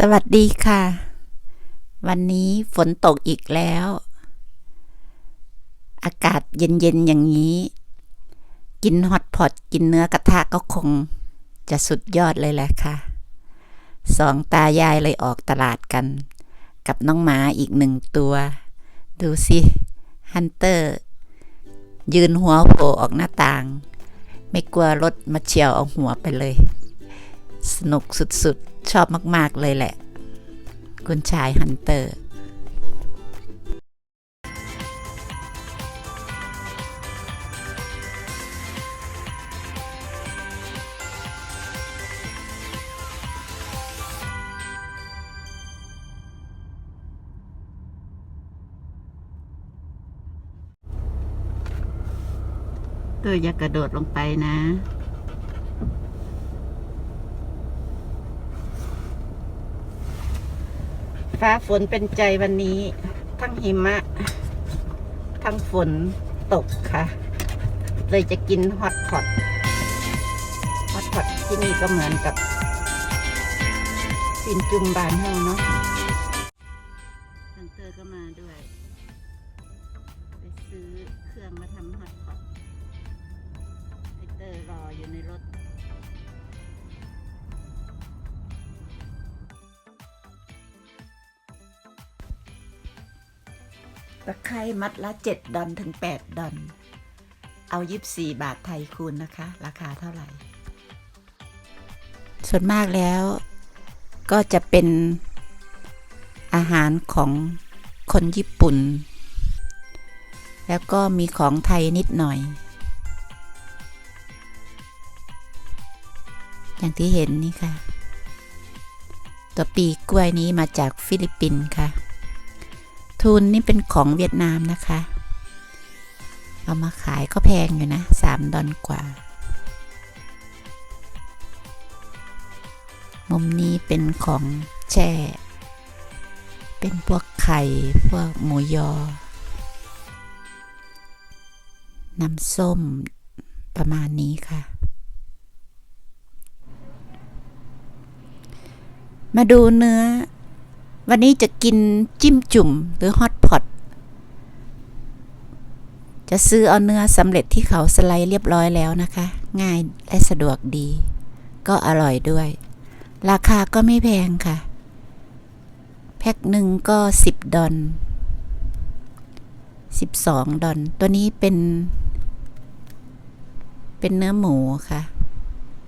สวัสดีค่ะ วันนี้ฝนตกอีกแล้ว อากาศเย็นๆอย่างนี้ กินฮอตพอตกินเนื้อกระทะก็คงจะสุดยอดเลยแหละค่ะ สองตายายเลยออกตลาดกัน กับน้องหมาอีกหนึ่งตัว ดูสิฮันเตอร์ ยืนหัวโผล่ออกหน้าต่าง ไม่กลัวรถมาเฉียวเอาหัวไปเลย สนุกสุดๆ ชอบมาก ๆ เลยแหละ คุณชายฮันเตอร์ตัวอย่ากระโดดลงไปนะ ฟ้าฝนเป็นใจวันนี้ ทั้งหิมะ ทั้งฝนตกค่ะ เลยจะกินฮอตพอตฮอตพอตที่นี่ก็เหมือนกับปินจุมบานเฮาเนาะฮันเตอร์ก็มาด้วย ไปซื้อเครื่องมาทำฮอตพอตไอเตอร์รออยู่ในรถ ตะไคร้มัดละเจ็ดดอนถึงแปดดอน เอายิบสี่บาทไทยคูณนะคะ ราคาเท่าไหร่ ส่วนมากแล้วก็จะเป็นอาหารของคนญี่ปุ่น แล้วก็มีของไทยนิดหน่อย อย่างที่เห็นนี่ค่ะ ตัวปีกล้วยนี้มาจากฟิลิปปินส์ค่ะ ทุนนี่เป็นของเวียดนามนะคะ เอามาขายก็แพงอยู่นะสามดอลกว่า มุมนี้เป็นของแช่ เป็นพวกไข่ พวกหมูยอ น้ำส้มประมาณนี้ค่ะ มาดูเนื้อ วันนี้จะกินจิ้มจุ่มหรือฮอตพอต จะซื้อเอาเนื้อสำเร็จที่เขาสไลด์เรียบร้อยแล้วนะคะ ง่ายและสะดวกดี ก็อร่อยด้วย ราคาก็ไม่แพงค่ะ แพ็คหนึ่งก็สิบดอลสิบสองดอลตัวนี้เป็น เป็นเนื้อหมูค่ะ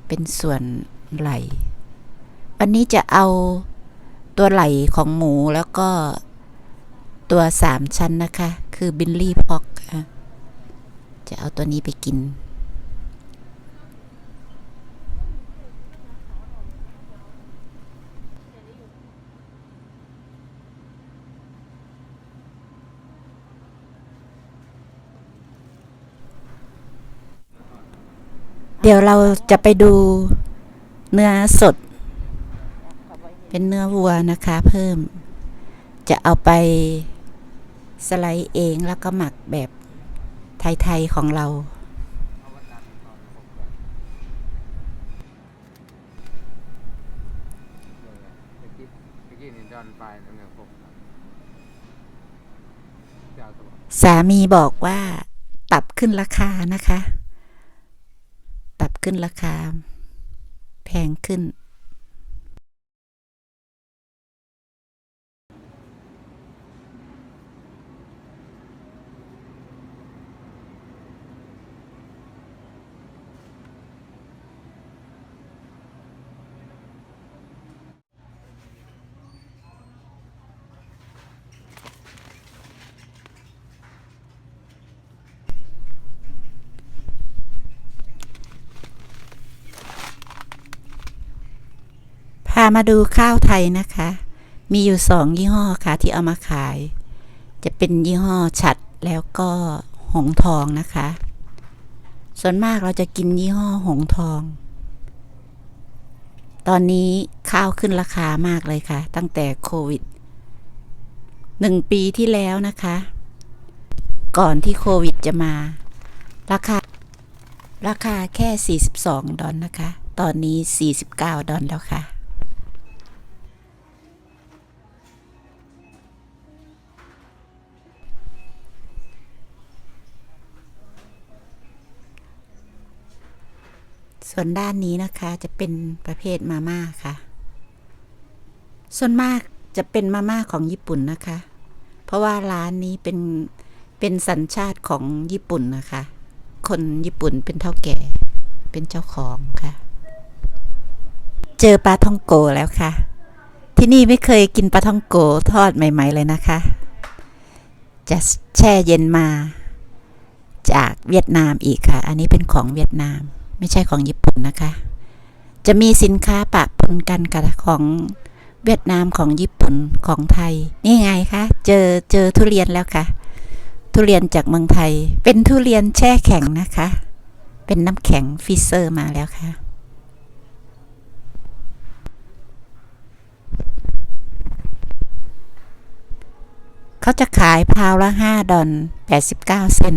เป็นส่วนไหลวันนี้จะเอา ตัวไหล่ของหมูแล้วก็ตัวสามชั้นนะคะ คือบิลลี่พ็อกจะเอาตัวนี้ไปกิน เดี๋ยวเราจะไปดูเนื้อสด เป็นเนื้อวัวนะคะเพิ่ม จะเอาไปสไลด์เองแล้วก็หมักแบบไทย ๆ ของเรา สามีบอกว่าปรับขึ้นราคานะคะปรับขึ้นราคา แพงขึ้น มาดูข้าวไทยนะคะ มีอยู่สองยี่ห้อค่ะที่เอามาขาย จะเป็นยี่ห้อฉัดแล้วก็หงทองนะคะ ส่วนมากเราจะกินยี่ห้อหงทอง ตอนนี้ข้าวขึ้นราคามากเลยค่ะ ตั้งแต่โควิดหนึ่งปีที่แล้วนะคะ ก่อนที่โควิดจะมา ราคา ราคาแค่ 42 ดอลนะคะ ตอนนี้ 49 ดอลแล้วค่ะ ส่วนด้านนี้นะคะจะเป็นประเภทมาม่าค่ะ ส่วนมากจะเป็นมาม่าของญี่ปุ่นนะคะ เพราะว่าร้านนี้เป็นเป็นสัญชาติของญี่ปุ่นนะคะ คนญี่ปุ่นเป็นเท่าแก่ เป็นเจ้าของค่ะ เจอปลาท่องโกแล้วค่ะ ที่นี่ไม่เคยกินปลาท่องโกทอดใหม่ ๆ เลยนะคะ จะแช่เย็นมาจากเวียดนามอีกค่ะ อันนี้เป็นของเวียดนาม ไม่ใช่ของญี่ปุ่นนะคะ จะมีสินค้าปะปนกันกับของเวียดนามของญี่ปุ่นของไทย นี่ไงคะเจอเจอทุเรียนแล้วค่ะ ทุเรียนจากเมืองไทย เป็นทุเรียนแช่แข็งนะคะ เป็นน้ำแข็งฟรีเซอร์มาแล้วค่ะเขาจะขายพาวละห้าดอลแปดสิบเก้าเซน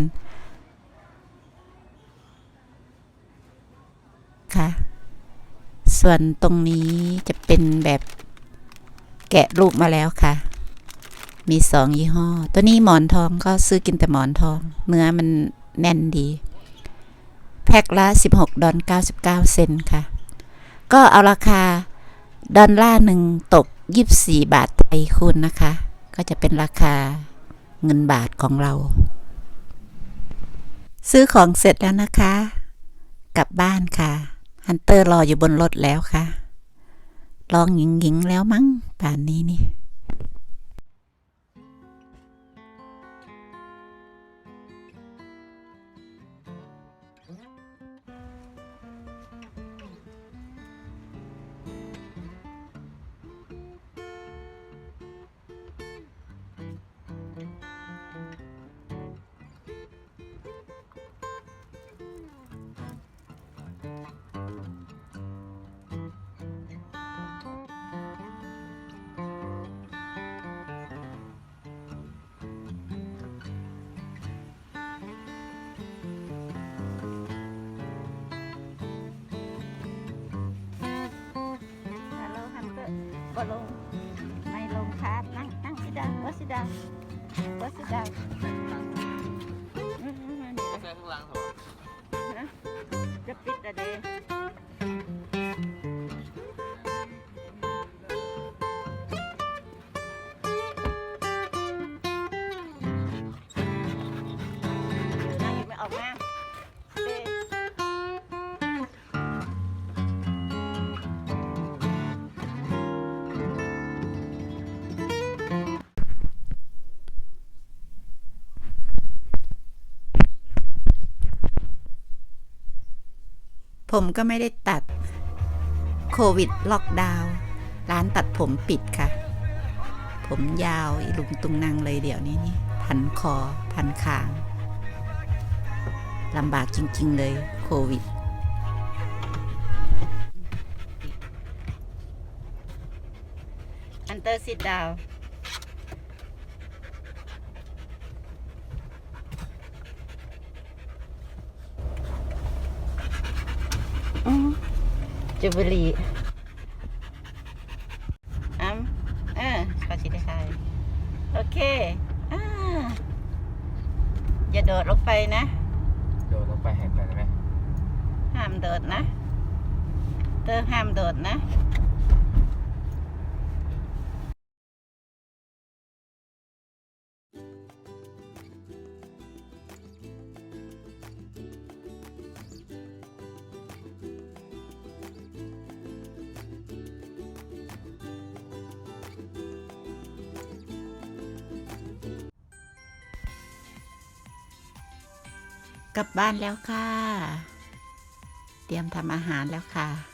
คะ ส่วนตรงนี้จะเป็นแบบแกะรูปมาแล้วค่ะ มีสองยี่ห้อ ตัวนี้หมอนทองก็ซื้อกินแต่หมอนทอง เนื้อมันแน่นดี แพ็คละ 16 ดอล99 เซนค่ะ ก็เอาราคาดอลลาร์หนึ่งตก 24 บาทไทยคูณนะคะ ก็จะเป็นราคาเงินบาทของเรา ซื้อของเสร็จแล้วนะคะ กลับบ้านค่ะ ฮันเตอร์รออยู่บนรถแล้วค่ะลองหญิงหญิงๆแล้วมั้งป่านนี้นี่ ก็ลง ไม่ลงครับนั่งนั่งสิดาวัสิดาวัสิดาใส่ข้างหลังเหรอจ ผมก็ไม่ได้ตัด โควิดล็อกดาวน์ร้านตัดผมปิดค่ะ ผมยาวอีลุงตุงนางเลยเดี๋ยวนี้นี่พันคอพันคางลำบากจริง ๆ เลยโควิด อันเตอร์ซิดดาว จูเบลีอ้ำเออขอชิได้ค่ะโอเคอ่าอย่าโดดลงไปนะ โดดลงไปแหกไปได้ไหมห้ามโดดนะเตอร์ห้ามโดดนะ กลับบ้านแล้วค่ะ เตรียมทำอาหารแล้วค่ะ